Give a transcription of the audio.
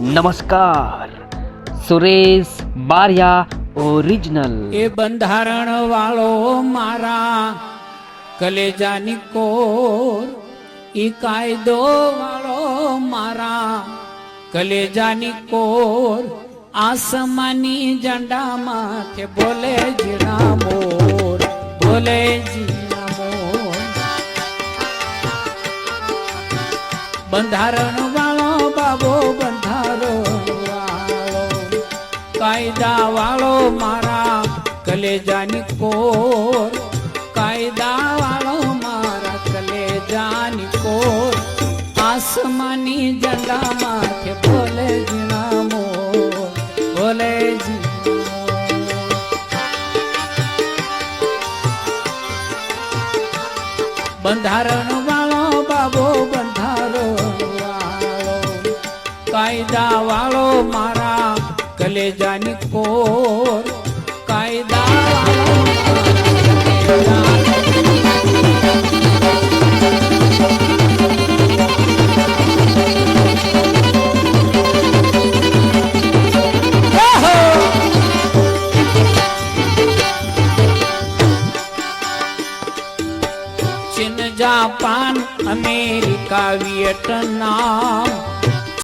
નમસ્કાર સુરેશ બારિયા ઓરિજિનલ એ બંધારણ વાળો મારા કલેજાની કોર, ઈ કાયદો વાળો મારા કલેજાની કોર, આસમાની ઝંડા માથે બોલે જીણા મોર, બોલે જીણા મોર. બંધારણ વાળો બાબો કાયદા વાળો મારા કલેજાની કોર કાયદા વાળો મારા કલેજાની કોર આસમાની ઝંડા માથે બોલે જીણા મોર બોલે મોર. બંધારણ વાળો બાબો બંધારણ વાળો કાયદા વાળો મારા કલેજાની કોર કાયદા જાપાન અમેરિકા વિયેટનામ